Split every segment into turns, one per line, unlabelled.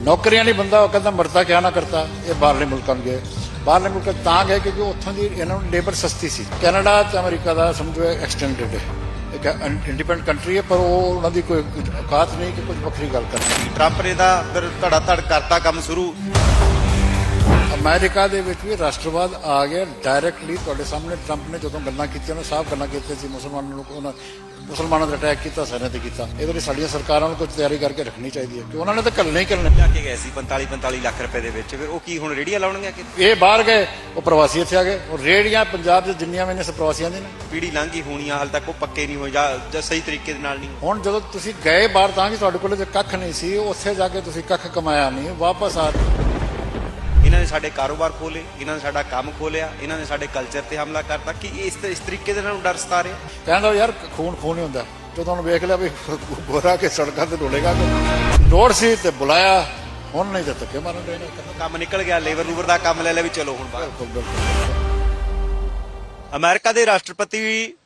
ਨੌਕਰੀਆਂ ਨਹੀਂ ਬੰਦਾ ਉਹ ਕਹਿੰਦਾ ਮਰਦਾ ਕਿਆ ਨਾ ਕਰਤਾ, ਇਹ ਬਾਹਰਲੇ ਮੁਲਕਾਂ ਨੂੰ ਗਏ। ਬਾਹਰਲੇ ਮੁਲਕਾਂ ਤਾਂ ਗਏ ਕਿਉਂਕਿ ਉੱਥੋਂ ਦੀ ਇਹਨਾਂ ਨੂੰ ਲੇਬਰ ਸਸਤੀ ਸੀ। ਕੈਨੇਡਾ ਤੇ ਅਮਰੀਕਾ ਦਾ ਸਮਝੋ ਐਕਸਟੈਂਡਡ ਹੈ। ਇੱਕ ਇੰਡੀਪੈਂਡੈਂਟ ਕੰਟਰੀ ਹੈ, ਪਰ ਉਹ ਉਹਨਾਂ ਦੀ ਕੋਈ ਔਕਾਤ ਨਹੀਂ ਕਿ ਕੁਝ ਵੱਖਰੀ ਗੱਲ ਕਰਨੀ।
ਟਰੰਪ ਨੇ ਤਾਂ ਫਿਰ ਧੜਾ ਧੜ ਕਰਤਾ ਕੰਮ ਸ਼ੁਰੂ।
ਅਮਰੀਕਾ ਦੇ ਵਿੱਚ ਵੀ ਰਾਸ਼ਟਰਵਾਦ ਆ ਗਿਆ ਡਾਇਰੈਕਟਲੀ ਤੁਹਾਡੇ ਸਾਹਮਣੇ। ਟਰੰਪ ਨੇ ਜਦੋਂ ਗੱਲਾਂ ਕੀਤੀਆਂ ਉਹਨਾਂ ਸਾਫ਼ ਗੱਲਾਂ ਕੀਤੀਆਂ ਸੀ ਮੁਸਲਮਾਨਾਂ ਨੂੰ ਉਹਨਾਂ ਮੁਸਲਮਾਨਾਂ ਦਾ ਅਟੈਕ ਕੀਤਾ ਸਾਰਿਆਂ ਤੇ ਕੀਤਾ। ਇਹਦੇ ਲਈ ਸਾਡੀਆਂ ਸਰਕਾਰਾਂ ਨੂੰ ਕੁਝ ਤਿਆਰੀ ਕਰਕੇ ਰੱਖਣੀ ਚਾਹੀਦੀ ਹੈ ਕਿ ਉਹਨਾਂ ਨੇ ਤਾਂ ਘੱਲਣੇ ਹੀ ਘੱਲਣੇ।
ਜਾ ਕੇ ਗਏ ਸੀ 45 45 ਲੱਖ ਰੁਪਏ ਦੇ ਵਿੱਚ। ਫਿਰ ਉਹ ਕੀ ਹੁਣ ਰੇੜੀਆਂ ਲਾਉਣਗੇ ਕਿ
ਇਹ ਬਾਹਰ ਗਏ ਉਹ ਪ੍ਰਵਾਸੀ ਇੱਥੇ ਆ ਗਏ। ਉਹ ਰੇੜੀਆਂ ਪੰਜਾਬ 'ਚ ਜਿੰਨੀਆਂ ਵੀ ਨੇ ਪ੍ਰਵਾਸੀਆਂ ਦੀਆਂ ਨੇ।
ਪੀੜੀ ਲੰਘੀ ਹੋਣੀ ਆ ਹਾਲ ਤੱਕ ਉਹ ਪੱਕੇ ਨਹੀਂ ਹੋਏ ਜਾਂ ਸਹੀ ਤਰੀਕੇ ਦੇ ਨਾਲ ਨਹੀਂ।
ਹੁਣ ਜਦੋਂ ਤੁਸੀਂ ਗਏ ਬਾਹਰ ਤਾਂ ਕਿ ਤੁਹਾਡੇ ਕੋਲ ਜੇ ਕੱਖ ਨਹੀਂ ਸੀ ਉੱਥੇ ਜਾ ਕੇ ਤੁਸੀਂ ਕੱਖ ਕਮਾਇਆ ਨਹੀਂ ਵਾਪਸ ਆ
ਸਾਡੇ ਕਾਰੋਬਾਰ ਖੋਲੇ ਇਹਨਾਂ ਨੇ ਸਾਡਾ ਕੰਮ ਖੋਲਿਆ ਇਹਨਾਂ ਨੇ ਸਾਡੇ ਕਲਚਰ ਤੇ ਹਮਲਾ ਕਰਤਾ। ਕਿ ਇਸ ਇਸ ਤਰੀਕੇ ਦੇ ਨਾਲ ਡਰ ਸਤਾ ਰਿਹਾ?
ਕਹਿੰਦਾ ਯਾਰ ਖੂਨ ਖੂਨ ਹੀ ਹੁੰਦਾ। ਜਦੋਂ ਉਹਨੂੰ ਵੇਖ ਲਿਆ ਵੀ ਗੋਰਾ ਕੇ ਸੜਕਾਂ ਤੇ ਡੋਲੇਗਾ ਲੋੜ ਸੀ ਤੇ ਬੁਲਾਇਆ ਹੁਣ ਨਹੀਂ ਤਾਂ ਧੱਕੇ ਮਾਰਨ ਦੇ ਨੇ।
ਕੰਮ ਨਿਕਲ ਗਿਆ ਲੇਬਰ ਲੂਬਰ ਦਾ ਕੰਮ ਲੈ ਲਿਆ ਵੀ ਚਲੋ ਹੁਣ ਬਾਹਰ। ਅਮਰੀਕਾ ਦੇ ਰਾਸ਼ਟਰਪਤੀ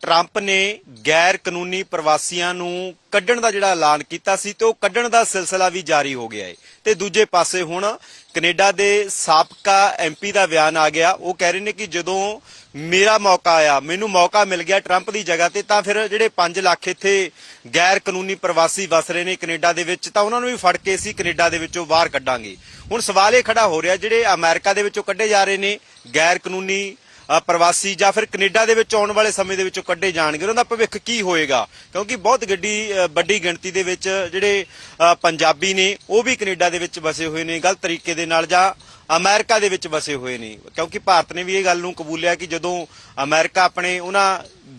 ਟਰੰਪ ਨੇ ਗੈਰ ਕਾਨੂੰਨੀ ਪ੍ਰਵਾਸੀਆਂ ਨੂੰ ਕੱਢਣ ਦਾ ਜਿਹੜਾ ਐਲਾਨ ਕੀਤਾ ਸੀ ਤੇ ਉਹ ਕੱਢਣ ਦਾ ਸਿਲਸਿਲਾ ਵੀ ਜਾਰੀ ਹੋ ਗਿਆ ਹੈ ਤੇ ਦੂਜੇ ਪਾਸੇ ਹੁਣ ਕੈਨੇਡਾ ਦੇ ਸਾਬਕਾ ਐਮਪੀ ਦਾ ਬਿਆਨ ਆ ਗਿਆ। ਉਹ ਕਹਿ ਰਹੇ ਨੇ ਕਿ ਜਦੋਂ ਮੇਰਾ ਮੌਕਾ ਆਇਆ, ਮੈਨੂੰ ਮੌਕਾ ਮਿਲ ਗਿਆ ਟਰੰਪ ਦੀ ਜਗ੍ਹਾ ਤੇ, ਤਾਂ ਫਿਰ ਜਿਹੜੇ 5 ਲੱਖ ਇੱਥੇ ਗੈਰ ਕਾਨੂੰਨੀ ਪ੍ਰਵਾਸੀ ਵਸ ਰਹੇ ਨੇ ਕੈਨੇਡਾ ਦੇ ਵਿੱਚ, ਤਾਂ ਉਹਨਾਂ ਨੂੰ ਵੀ ਫੜ ਕੇ ਅਸੀਂ ਕੈਨੇਡਾ ਦੇ ਵਿੱਚੋਂ ਬਾਹਰ ਕੱਢਾਂਗੇ। ਹੁਣ ਸਵਾਲ ਇਹ ਖੜਾ ਹੋ ਰਿਹਾ, ਜਿਹੜੇ ਅਮਰੀਕਾ ਦੇ ਵਿੱਚੋਂ ਕੱਢੇ ਜਾ ਰਹੇ ਨੇ ਗੈਰ ਕਾਨੂੰਨੀ ਪ੍ਰਵਾਸੀ ਜਾਂ ਫਿਰ ਕੈਨੇਡਾ ਦੇ ਵਿੱਚ ਆਉਣ ਵਾਲੇ ਸਮੇਂ ਦੇ ਵਿੱਚੋਂ ਕੱਢੇ ਜਾਣਗੇ। ਉਹਨਾਂ ਦਾ ਭਵਿੱਖ ਕੀ ਹੋਏਗਾ? ਕਿਉਂਕਿ ਬਹੁਤ ਗੱਡੀ ਵੱਡੀ ਗਿਣਤੀ ਦੇ ਵਿੱਚ ਜਿਹੜੇ ਪੰਜਾਬੀ ਨੇ, ਉਹ ਵੀ ਕੈਨੇਡਾ ਦੇ ਵਿੱਚ ਵਸੇ ਹੋਏ ਨੇ, ਗਲਤ ਤਰੀਕੇ ਦੇ ਨਾਲ ਜਾਂ ਅਮਰੀਕਾ ਦੇ ਵਿੱਚ ਵਸੇ ਹੋਏ ਨੇ। ਕਿਉਂਕਿ ਭਾਰਤ ਨੇ ਵੀ ਇਹ ਗੱਲ ਨੂੰ ਕਬੂਲਿਆ ਕਿ ਜਦੋਂ ਅਮਰੀਕਾ ਆਪਣੇ ਉਹਨਾਂ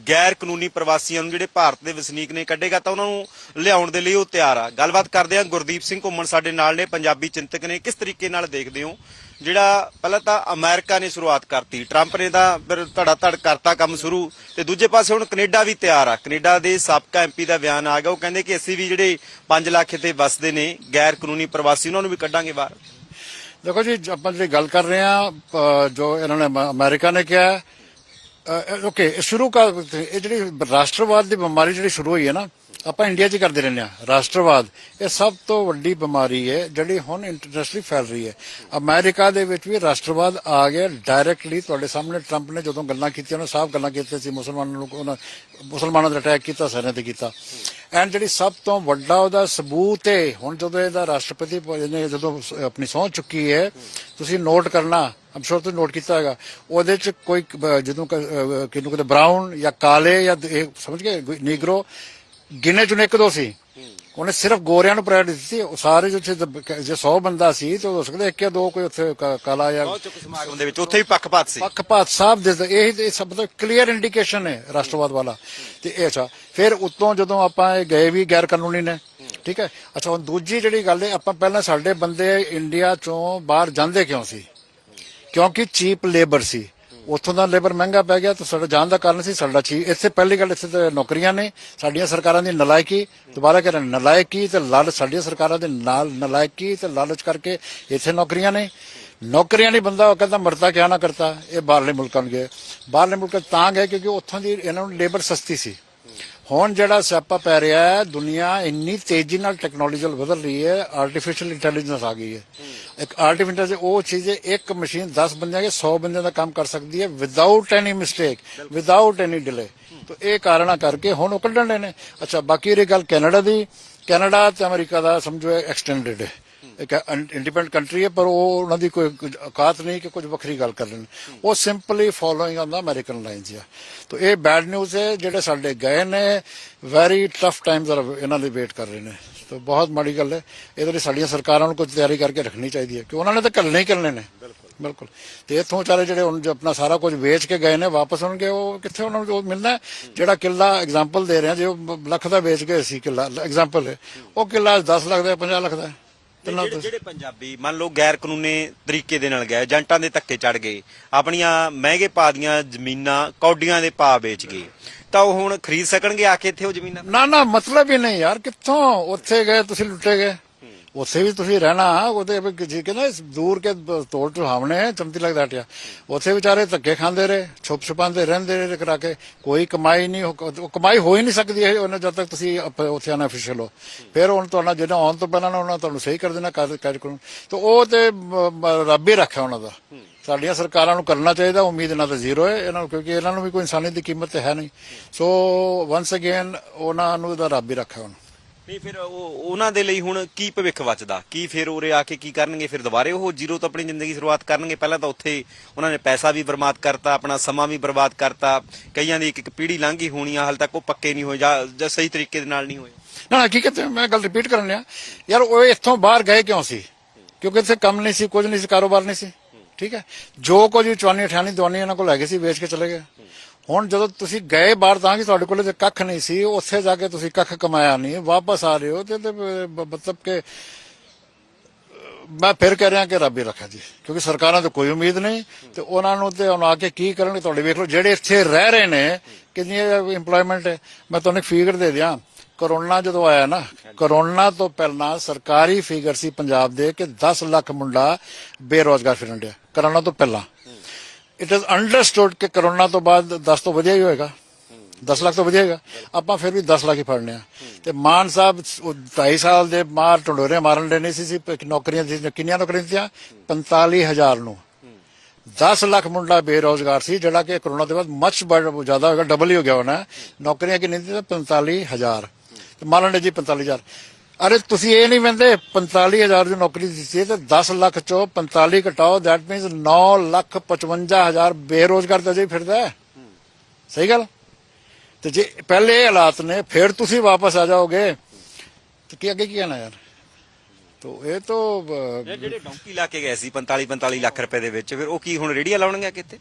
ਗੈਰ ਕਾਨੂੰਨੀ ਪ੍ਰਵਾਸੀਆਂ ਨੂੰ ਜਿਹੜੇ ਭਾਰਤ ਦੇ ਵਸਨੀਕ ਨੇ ਕੱਢੇਗਾ ਤਾਂ ਉਹਨਾਂ ਨੂੰ ਲਿਆਉਣ ਦੇ ਲਈ ਉਹ ਤਿਆਰ ਆ। ਗੱਲਬਾਤ ਕਰਦੇ ਆ ਗੁਰਦੀਪ ਸਿੰਘ ਘੁੰਮਣ ਸਾਡੇ ਨਾਲ ਨੇ, ਪੰਜਾਬੀ ਚਿੰਤਕ ਨੇ। ਕਿਸ ਤਰੀਕੇ ਨਾਲ ਦੇਖਦੇ ਹੋ? ਜਿਹੜਾ ਪਹਿਲਾਂ ਤਾਂ ਅਮਰੀਕਾ ਨੇ ਸ਼ੁਰੂਆਤ ਕਰਤੀ। ਟਰੰਪ ਨੇ ਤਾਂ ਫਿਰ ਧੜਾ ਧੜ ਕਰਤਾ ਕੰਮ ਸ਼ੁਰੂ ਤੇ ਦੂਜੇ ਪਾਸੇ ਹੁਣ ਕੈਨੇਡਾ ਵੀ ਤਿਆਰ ਆ। ਕੈਨੇਡਾ ਦੇ ਸਾਬਕਾ ਐਮਪੀ ਦਾ ਬਿਆਨ ਆ ਗਿਆ। ਉਹ ਕਹਿੰਦੇ ਕਿ ਅਸੀਂ ਵੀ ਜਿਹੜੇ 5 ਲੱਖ ਇੱਥੇ ਵਸਦੇ ਨੇ ਗੈਰ ਕਾਨੂੰਨੀ ਪ੍ਰਵਾਸੀ, ਉਹਨਾਂ ਨੂੰ ਵੀ ਕੱਢਾਂਗੇ ਬਾਹਰ।
ਦੇਖੋ ਜੀ ਆਪਾਂ ਜਿਹੜੀ ਗੱਲ ਕਰ ਰਹੇ ਆ ਜੋ ਇਹਨਾਂ ਨੇ ਅਮ- ਅਮਰੀਕਾ ਨੇ ਕਿਹਾ ਓਕੇ ਸ਼ੁਰੂ ਕਰ ਇਹ ਜਿਹੜੀ ਰਾਸ਼ਟਰਵਾਦ ਦੀ ਬਿਮਾਰੀ ਜਿਹੜੀ ਸ਼ੁਰੂ ਹੋਈ ਹੈ ਨਾ ਆਪਾਂ ਇੰਡੀਆ 'ਚ ਕਰਦੇ ਰਹਿੰਦੇ ਆ ਰਾਸ਼ਟਰਵਾਦ, ਇਹ ਸਭ ਤੋਂ ਵੱਡੀ ਬਿਮਾਰੀ ਹੈ ਜਿਹੜੀ ਹੁਣ ਇੰਟਰਨੈਸ਼ਨਲੀ ਫੈਲ ਰਹੀ ਹੈ। ਅਮਰੀਕਾ ਦੇ ਵਿੱਚ ਵੀ ਰਾਸ਼ਟਰਵਾਦ ਆ ਗਿਆ ਡਾਇਰੈਕਟਲੀ ਤੁਹਾਡੇ ਸਾਹਮਣੇ ਟਰੰਪ ਨੇ ਜਦੋਂ ਗੱਲਾਂ ਕੀਤੀਆਂ, ਉਹਨਾਂ ਸਾਫ਼ ਗੱਲਾਂ ਕੀਤੀਆਂ ਸੀ, ਮੁਸਲਮਾਨਾਂ ਨੂੰ, ਉਹਨਾਂ ਮੁਸਲਮਾਨਾਂ ਦਾ ਅਟੈਕ ਕੀਤਾ, ਸਾਰਿਆਂ ਤੇ ਕੀਤਾ। ਐਂਡ ਜਿਹੜੀ ਸਭ ਤੋਂ ਵੱਡਾ ਉਹਦਾ ਸਬੂਤ ਹੈ, ਹੁਣ ਜਦੋਂ ਇਹਦਾ ਰਾਸ਼ਟਰਪਤੀ ਨੇ ਜਦੋਂ ਆਪਣੀ ਸਹੁੰ ਚੁੱਕੀ ਹੈ, ਤੁਸੀਂ ਨੋਟ ਕਰਨਾ ਅਮ ਸ਼ੋਰ ਤੁਸੀਂ ਨੋਟ ਕੀਤਾ ਹੈਗਾ, ਉਹਦੇ ਚ ਕੋਈ ਜਦੋਂ ਕ- ਕਹਿੰਦੇ ਬ੍ਰਾਊਨ ਜਾਂ ਕਾਲੇ ਜਾਂ ਸਮਝ ਗਏ ਨੀਗਰੋ ਗਿਣੇ ਚੁਣੇ ਇੱਕ ਦੋ ਸੀ। ਉਹਨੇ ਸਿਰਫ ਗੋਰਿਆਂ ਨੂੰ ਪ੍ਰਾਇੋਰਟੀ ਦਿੱਤੀ। ਉਹ ਸਾਰੇ ਜੋ ਉੱਥੇ ਦ- ਜੇ 100 ਬੰਦਾ ਸੀ ਤੇ ਹੋ ਸਕਦਾ ਇੱਕ ਜਾਂ ਦੋ ਕੋਈ ਉੱਥੇ ਕ- ਕਾਲਾ ਜਾਂ
ਬਹੁਤ ਚੁੱਕ ਸਮਾਗਮ ਦੇ ਵਿੱਚ। ਉੱਥੇ ਵੀ ਪੱਖਪਾਤ ਸੀ।
ਪੱਖਪਾਤ ਸਾਹਿਬ ਦੇ ਇਹ ਇਹ ਸਭ ਤੋਂ ਕਲੀਅਰ ਇੰਡੀਕੇਸ਼ਨ ਹੈ ਰਾਸ਼ਟਰਵਾਦ ਵਾਲਾ। ਤੇ ਇਹ ਅੱਛਾ। ਫਿਰ ਉਤੋਂ ਜਦੋਂ ਆਪਾਂ ਇਹ ਗਏ ਵੀ ਗੈਰ ਕਾਨੂੰਨੀ ਨੇ ਠੀਕ ਹੈ? ਅੱਛਾ ਹੁਣ ਦੂਜੀ ਜਿਹੜੀ ਗੱਲ ਹੈ ਆਪਾਂ ਪਹਿਲਾਂ ਸਾਡੇ ਬੰਦੇ ਇੰਡੀਆ ਚੋਂ ਬਾਹਰ ਜਾਂਦੇ ਕਿਉਂ ਸੀ? ਕਿਉਂਕਿ ਚੀਪ ਲੇਬਰ ਸੀ। ਉੱਥੋਂ ਦਾ ਲੇਬਰ ਮਹਿੰਗਾ ਪੈ ਗਿਆ ਤਾਂ ਸਾਡਾ ਜਾਣ ਦਾ ਕਾਰਨ ਸੀ ਸਾਡਾ ਚੀ ਇੱਥੇ ਪਹਿਲੀ ਗੱਲ ਇੱਥੇ ਤੇ ਨੌਕਰੀਆਂ ਨੇ, ਸਾਡੀਆਂ ਸਰਕਾਰਾਂ ਦੀ ਨਲਾਇਕੀ, ਦੁਬਾਰਾ ਕਹਿ ਰਹੇ ਨਲਾਇਕੀ ਤੇ ਲਾਲ ਸਾਡੀਆਂ ਸਰਕਾਰਾਂ ਦੇ ਨਾਲ ਨਲਾਇਕੀ ਤੇ ਲਾਲਚ ਕਰਕੇ ਇੱਥੇ ਨੌਕਰੀਆਂ ਨੇ। ਨੌਕਰੀਆਂ ਨਹੀਂ ਬੰਦਾ ਉਹ ਕਹਿੰਦਾ ਮਰਦਾ ਕਿਆ ਨਾ ਕਰਤਾ, ਇਹ ਬਾਹਰਲੇ ਮੁਲਕਾਂ ਨੂੰ ਗਏ ਬਾਹਰਲੇ ਮੁਲਕਾਂ ਤਾਂ ਗਏ ਕਿਉਂਕਿ ਉੱਥੋਂ ਦੀ ਇਹਨਾਂ ਨੂੰ ਲੇਬਰ ਸਸਤੀ ਸੀ। ਹੁਣ ਜਿਹੜਾ ਸਿਆਪਾ ਪੈ ਰਿਹਾ ਹੈ, ਦੁਨੀਆ ਇੰਨੀ ਤੇਜ਼ੀ ਨਾਲ ਟੈਕਨੋਲੋਜੀ ਟੈਕਨੋਲੋਜੀਕਲ ਬਦਲ ਰਹੀ ਹੈ ਆਰਟੀਫੀਸ਼ੀਅਲ ਇੰਟੈਲੀਜੈਂਸ ਆ ਗਈ ਹੈ। ਇੱਕ ਆਰਟੀਫੀਸ਼ੀਅਲ ਉਹ ਚੀਜ਼ ਹੈ, ਇੱਕ ਮਸ਼ੀਨ 10 ਬੰਦਿਆਂ ਕੇ 100 ਬੰਦਿਆਂ ਦਾ ਕੰਮ ਕਰ ਸਕਦੀ ਹੈ without any mistake without any delay ਤਾਂ ਇਹ ਕਾਰਨਾ ਕਰਕੇ ਹੁਣ ਉਹ ਕੱਢਣ ਰਹੇ ਨੇ। ਅੱਛਾ, ਬਾਕੀ ਇਹ ਗੱਲ ਕੈਨੇਡਾ ਦੀ। ਕੈਨੇਡਾ ਤੇ ਅਮਰੀਕਾ ਦਾ ਸਮਝੋ ਐਕਸਟੈਂਡਡ ਹੈ। ਇੱਕ ਇੰਡੀਪੈਂਡੈਂਟ ਕੰਟਰੀ ਹੈ, ਪਰ ਉਹ ਉਹਨਾਂ ਦੀ ਕੋਈ ਕੁਝ ਔਕਾਤ ਨਹੀਂ ਕਿ ਕੁਝ ਵੱਖਰੀ ਗੱਲ ਕਰ ਲੈਣ। ਉਹ simply following on the American lines ਆ ਤਾਂ ਇਹ ਬੈਡ ਨਿਊਜ਼ ਹੈ, ਜਿਹੜੇ ਸਾਡੇ ਗਏ ਨੇ ਵੈਰੀ ਟਫ ਟਾਈਮਸ ਆਰ ਇਹਨਾਂ ਦੇ ਵੇਟ ਕਰ ਰਹੇ ਨੇ। ਤਾਂ ਬਹੁਤ ਮਾੜੀ ਗੱਲ ਹੈ, ਇਹਦੇ ਲਈ ਸਾਡੀਆਂ ਸਰਕਾਰਾਂ ਨੂੰ ਕੁਝ ਤਿਆਰੀ ਕਰਕੇ ਰੱਖਣੀ ਚਾਹੀਦੀ ਹੈ, ਕਿ ਉਹਨਾਂ ਨੇ ਤਾਂ ਘੱਲਣੇ ਹੀ ਘੱਲਣੇ ਨੇ। ਬਿਲਕੁਲ। ਤੇ ਇੱਥੋਂ ਵਿਚਾਰੇ ਜਿਹੜੇ ਹੁਣ ਆਪਣਾ ਸਾਰਾ ਕੁਝ ਵੇਚ ਕੇ ਗਏ ਨੇ, ਵਾਪਸ ਹੋਣਗੇ ਉਹ ਕਿੱਥੇ ਉਹਨਾਂ ਨੂੰ ਉਹ ਮਿਲਣਾ ਜਿਹੜਾ ਕਿੱਲਾ ਐਗਜ਼ਾਮਪਲ ਦੇ ਰਿਹਾ ਜੇ ਉਹ ਲੱਖ ਦਾ ਵੇਚ ਗਏ ਸੀ ਕਿੱਲਾ ਐਗਜ਼ਾਮਪਲ ਉਹ ਕਿੱਲਾ 10 ਲੱਖ ਦਾ 50 ਲੱਖ ਦਾ ਤਿੰਨਾਂ
ਜਿਹੜੇ ਜਿਹੜੇ ਪੰਜਾਬੀ ਮੰਨ ਲਓ ਗੈਰ ਕਾਨੂੰਨੀ ਤਰੀਕੇ ਦੇ ਨਾਲ ਗਏ ਏਜੰਟਾਂ ਦੇ ਧੱਕੇ ਚੜ ਗਏ ਆਪਣੀਆਂ ਮਹਿੰਗੇ ਭਾਅ ਦੀਆਂ ਜ਼ਮੀਨਾਂ ਕੌਡੀਆਂ ਦੇ ਭਾਅ ਵੇਚ ਗਏ ਤਾਂ ਉਹ ਹੁਣ ਖਰੀਦ ਸਕਣਗੇ ਆ ਕੇ ਇੱਥੇ ਉਹ ਜ਼ਮੀਨਾਂ?
ਨਾ ਨਾ ਮਤਲਬ ਹੀ ਨਹੀਂ ਯਾਰ ਕਿੱਥੋਂ ਉੱਥੇ ਗਏ ਤੁਸੀਂ ਲੁੱਟੇ ਗਏ? ਉੱਥੇ ਵੀ ਤੁਸੀਂ ਰਹਿਣਾ ਉਹਦੇ ਵੀ ਜੀ ਕਹਿੰਦਾ ਦੂਰ ਕੇ ਬ- ਤੋੜ ਚੁਹਾਵਣੇ ਚਮਤੀ ਲੱਗ ਡਾਟਿਆ ਉੱਥੇ ਵਿਚਾਰੇ ਧੱਕੇ ਖਾਂਦੇ ਰਹੇ, ਛੁਪ ਛੁਪਾਉਂਦੇ ਰਹਿੰਦੇ ਰਹੇ ਕਰਾ ਕੇ, ਕੋਈ ਕਮਾਈ ਨਹੀਂ ਹੋ ਉਹ ਕਮਾਈ ਹੋ ਹੀ ਨਹੀਂ ਸਕਦੀ ਹੈ ਉਹਨਾਂ ਜਦ ਤੱਕ ਤੁਸੀਂ ਅਪ- ਉੱਥੇ ਅਨਅਫੀਸ਼ੀਅਲ ਹੋ। ਫਿਰ ਹੁਣ ਤੁਹਾਡਾ ਜਿਹੜਾ ਆਉਣ ਤੋਂ ਪਹਿਲਾਂ ਨਾ ਉਹਨਾਂ ਤੁਹਾਨੂੰ ਸਹੀ ਕਰ ਦੇਣਾ, ਕਰ ਕਾਰਜਕ੍ਰਮ ਤੇ ਉਹ ਤੇ ਮ- ਮ- ਰੱਬ ਹੀ ਰੱਖਿਆ ਉਹਨਾਂ ਦਾ। ਸਾਡੀਆਂ ਸਰਕਾਰਾਂ ਨੂੰ ਕਰਨਾ ਚਾਹੀਦਾ, ਉਮੀਦ ਇਹਨਾਂ ਤੇ ਜ਼ੀਰੋ ਹੈ, ਇਹਨਾਂ ਨੂੰ ਕਿਉਂਕਿ ਇਹਨਾਂ ਨੂੰ ਵੀ ਕੋਈ ਇਨਸਾਨੀਅਤ ਦੀ ਕੀਮਤ ਤੇ ਹੈ ਨਹੀਂ। ਸੋ ਵਾਂਸ ਅਗੇਨ ਉਹਨਾਂ ਨੂੰ ਤਾਂ ਰੱਬ ਹੀ ਰੱਖਿਆ ਹੁਣ।
ਨਹੀਂ, ਫਿਰ ਉਹ ਉਹਨਾਂ ਦੇ ਲਈ ਹੁਣ ਕੀ ਭਵਿੱਖ ਬਚਦਾ? ਕੀ ਫਿਰ ਉਰੇ ਆ ਕੇ ਕੀ ਕਰਨਗੇ? ਫਿਰ ਦੁਬਾਰੇ ਉਹ ਜ਼ੀਰੋ ਤੋਂ ਆਪਣੀ ਜ਼ਿੰਦਗੀ ਸ਼ੁਰੂਆਤ ਕਰਨਗੇ? ਪਹਿਲਾਂ ਤਾਂ ਉੱਥੇ ਉਹਨਾਂ ਨੇ ਪੈਸਾ ਵੀ ਬਰਬਾਦ ਕਰਤਾ, ਆਪਣਾ ਸਮਾਂ ਵੀ ਬਰਬਾਦ ਕਰਤਾ। ਕਈਆਂ ਦੀ ਇੱਕ ਇੱਕ ਪੀੜ੍ਹੀ ਲੰਘੀ ਹੋਣੀ ਆ, ਹਾਲ ਤੱਕ ਉਹ ਪੱਕੇ ਨਹੀਂ ਹੋਏ, ਜਾਂ ਸਹੀ ਤਰੀਕੇ ਦੇ ਨਾਲ ਨਹੀਂ ਹੋਏ।
ਨਾ ਨਾ ਹਕੀਕਤ ਮੈਂ ਗੱਲ ਰਿਪੀਟ ਕਰਨ ਲਿਆ। ਯਾਰ, ਉਹ ਇੱਥੋਂ ਬਾਹਰ ਗਏ ਕਿਉਂ ਸੀ? ਕਿਉਂਕਿ ਇੱਥੇ ਕੰਮ ਨਹੀਂ ਸੀ, ਕੁਝ ਨਹੀਂ ਸੀ, ਕਾਰੋਬਾਰ ਨਹੀਂ ਸੀ। ਠੀਕ ਹੈ? ਜੋ ਕੁਝ ਵੀ ਚਵਾਨੀ ਅਠਾਨੀ ਦਵਾਨੀ ਇਹਨਾਂ ਕੋਲ ਹੈਗੇ ਸੀ, ਵੇਚ ਕੇ ਚਲੇ ਗਏ। ਹੁਣ ਜਦੋਂ ਤੁਸੀਂ ਗਏ ਬਾਹਰ ਤਾਂ ਕਿ ਤੁਹਾਡੇ ਕੋਲ ਜੇ ਕੱਖ ਨਹੀਂ ਸੀ, ਉੱਥੇ ਜਾ ਕੇ ਤੁਸੀਂ ਕੱਖ ਕਮਾਇਆ ਨਹੀਂ, ਵਾਪਸ ਆ ਰਹੇ ਹੋ ਤੇ ਮਤਲਬ ਕਿ, ਮੈਂ ਫਿਰ ਕਹਿ ਰਿਹਾ ਕਿ ਰੱਬ ਹੀ ਰੱਖਾ ਜੀ, ਕਿਉਂਕਿ ਸਰਕਾਰਾਂ ਤੋਂ ਕੋਈ ਉਮੀਦ ਨਹੀਂ ਤੇ ਉਹਨਾਂ ਨੂੰ ਤੇ ਹੁਣ ਆ ਕੇ ਕੀ ਕਰਨਗੇ ਤੁਹਾਡੇ ਵੇਖ ਲਓ, ਜਿਹੜੇ ਇੱਥੇ ਰਹਿ ਰਹੇ ਨੇ ਕਿੰਨੀ EMPLOYMENT ਹੈ, ਮੈਂ ਤੁਹਾਨੂੰ ਇੱਕ ਫਿਗਰ ਦੇ ਦਿਆਂ, ਕਰੋਨਾ ਜਦੋਂ ਆਇਆ ਨਾ, ਕਰੋਨਾ ਤੋਂ ਪਹਿਲਾਂ ਸਰਕਾਰੀ ਫਿਗਰ ਸੀ ਪੰਜਾਬ ਦੇ ਕਿ 10 ਲੱਖ ਮੁੰਡਾ ਬੇਰੋਜ਼ਗਾਰ ਫਿਰਨ ਡਿਆ, ਕਰੋਨਾ ਤੋਂ ਪਹਿਲਾਂ। ਇਟ ਇਜ਼ ਅੰਡਰਸਟੂਡ ਕਿ ਕਰੋਨਾ ਤੋਂ ਬਾਅਦ 10 ਤੋਂ ਵਧੀਆ ਹੀ ਹੋਏਗਾ 10 ਲੱਖ ਤੋਂ ਵਧੀਆ ਆਪਾਂ ਫਿਰ ਵੀ 10 ਲੱਖ ਹੀ ਫੜਨੇ ਆ। ਤੇ ਮਾਨ ਸਾਹਿਬ 2.5 ਸਾਲ ਦੇ ਮਾਰ ਢੰਡੋਰੇ ਮਾਰਨ ਦੇ ਨਹੀਂ ਸੀ ਨੌਕਰੀਆਂ ਸੀ ਕਿੰਨੀਆਂ ਨੌਕਰੀਆਂ ਦਿੱਤੀਆਂ? 45000 ਨੂੰ। 10 ਲੱਖ ਮੁੰਡਾ ਬੇਰੋਜ਼ਗਾਰ ਸੀ, ਜਿਹੜਾ ਕਿ ਕਰੋਨਾ ਤੋਂ ਬਾਅਦ ਮੱਚ ਜ਼ਿਆਦਾ ਹੋਏਗਾ ਡਬਲ ਹੀ ਹੋ ਗਿਆ ਹੋਣਾ। ਨੌਕਰੀਆਂ ਕਿੰਨੀ ਦਿੱਤੀਆਂ? 45000 ਤੇ ਮਾਰਨ ਦੇ ਜੀ 45000 ਅਰੇ ਤੁਸੀਂ ਇਹ ਨਹੀਂ ਵੰਦੇ 45000 ਦੀ ਨੌਕਰੀ ਦਿੱਤੀ ਹੈ ਤੇ 10 ਲੱਖ ਚੋਂ 45 ਘਟਾਓ ਦੈਟ ਮੀਨਸ 9 ਲੱਖ 55000 ਬੇਰੋਜ਼ਗਾਰ ਤਾਂ ਜੇ ਫਿਰਦਾ ਹੈ। ਸਹੀ ਗੱਲ? ਤੇ ਜੇ ਪਹਿਲੇ ਇਹ ਹਾਲਾਤ ਨੇ, ਫਿਰ ਤੁਸੀਂ ਵਾਪਸ ਆ ਜਾਓਗੇ। ਤੇ ਕੀ ਅੱਗੇ ਕੀ ਕਹਿਣਾ ਯਾਰ? ਤੋ ਇਹ ਤਾਂ
ਜਿਹੜੇ ਡੌਂਕੀ ਲਾ ਕੇ ਗਏ ਸੀ 45 45 ਲੱਖ ਰੁਪਏ ਦੇ ਵਿੱਚ, ਫਿਰ ਉਹ ਕੀ ਹੁਣ ਰੇੜੀਆਂ ਲਾਉਣਗੇ ਕਿਤੇ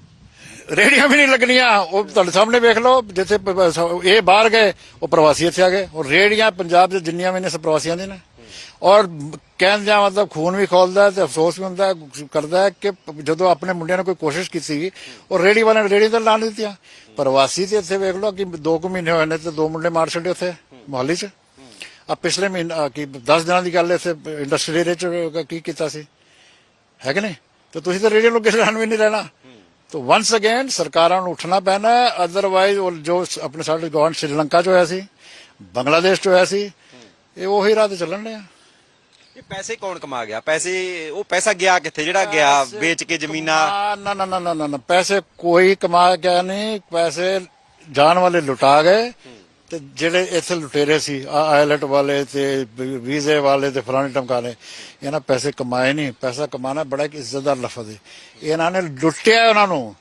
ਰੇਹੜੀਆਂ ਵੀ ਨਹੀਂ ਲੱਗਣੀਆਂ। ਉਹ ਤੁਹਾਡੇ ਸਾਹਮਣੇ ਵੇਖ ਲਓ ਜਿੱਥੇ ਪ- ਪ- ਇਹ ਬਾਹਰ ਗਏ ਉਹ ਪ੍ਰਵਾਸੀ ਇੱਥੇ ਆ ਗਏ। ਔਰ ਰੇਹੜੀਆਂ ਪੰਜਾਬ ਦੇ ਜਿੰਨੀਆਂ ਵੀ ਨੇ ਸਭ ਪ੍ਰਵਾਸੀਆਂ ਦੀਆਂ ਨੇ। ਔਰ ਕਹਿਣ ਦਾ ਮਤਲਬ ਖੂਨ ਵੀ ਖੋਲਦਾ ਤੇ ਅਫਸੋਸ ਵੀ ਹੁੰਦਾ ਹੈ, ਕਰਦਾ ਹੈ ਕਿ ਪ- ਜਦੋਂ ਆਪਣੇ ਮੁੰਡਿਆਂ ਨੇ ਕੋਈ ਕੋਸ਼ਿਸ਼ ਕੀਤੀ ਉਹ ਰੇਹੜੀ ਵਾਲਿਆਂ ਨੇ ਰੇਹੜੀ ਤਾਂ ਲਾ ਨਹੀਂ ਦਿੱਤੀਆਂ। ਪ੍ਰਵਾਸੀ ਤੇ ਇੱਥੇ ਵੇਖ ਲਓ ਕਿ 2 ਕੁ ਮਹੀਨੇ ਹੋਏ ਨੇ ਤੇ ਦੋ ਮੁੰਡੇ ਮਾਰ ਛੱਡੇ ਉੱਥੇ ਮੁਹੱਲੀ 'ਚ। ਆ ਪਿਛਲੇ ਮਹੀਨਾ ਕੀ 10 ਦਿਨਾਂ ਦੀ ਗੱਲ ਹੈ ਇੱਥੇ ਇੰਡਸਟਰੀ ਏਰੀਆ 'ਚ ਕੀ ਕੀਤਾ ਸੀ। ਹੈ ਕਿ ਨਹੀਂ? ਤੇ ਤੁਸੀਂ ਤਾਂ ਰੇਡੀਓ ਨੂੰ ਕਿਸੇ ਵੀ ਨਹੀਂ ਰਹਿਣਾ। ਤੋ ਵਾਂਸ ਅਗੇਨ ਸਰਕਾਰਾਂ ਨੂੰ ਉੱਠਣਾ ਪੈਣਾ ਅਦਰਵਾਈਜ਼ ਉਹ ਜੋ ਆਪਣੇ ਸਾਡੇ ਗਵਾਂਡ ਸ਼੍ਰੀਲੰਕਾ ਚ ਹੋਇਆ ਸੀ ਬੰਗਲਾਦੇਸ਼ ਚ ਹੋਇਆ ਸੀ ਇਹ ਉਹੀ ਰਾਹ ਤੇ ਚੱਲਣ ਡਿਆ।
ਇਹ ਪੈਸੇ ਕੌਣ ਕਮਾ ਗਿਆ? ਪੈਸੇ ਉਹ ਪੈਸਾ ਗਿਆ ਕਿੱਥੇ? ਜਿਹੜਾ ਗਿਆ ਵੇਚ ਕੇ ਜ਼ਮੀਨਾਂ।
ਨਾ ਨਾ ਨਾ ਨਾ ਨਾ ਪੈਸੇ ਕੋਈ ਕਮਾ ਗਿਆ ਨਹੀਂ। ਪੈਸੇ ਜਾਣ ਵਾਲੇ ਲੁਟਾ ਗਏ। ਤੇ ਜਿਹੜੇ ਇੱਥੇ ਲੁਟੇਰੇ ਸੀ ਆਇਲਟ ਵਾਲੇ ਤੇ ਵੀਜ਼ੇ ਵਾਲੇ ਤੇ ਫਲਾਣੇ ਟਮਕਾਣੇ ਇਹਨਾਂ ਪੈਸੇ ਕਮਾਏ ਨਹੀਂ, ਪੈਸਾ ਕਮਾਣਾ ਬੜਾ ਇੱਕ ਇੱਜ਼ਤਦਾਰ ਲਫ਼ਜ਼ ਹੈ ਇਹਨਾਂ ਨੇ ਲੁੱਟਿਆ ਉਹਨਾਂ ਨੂੰ।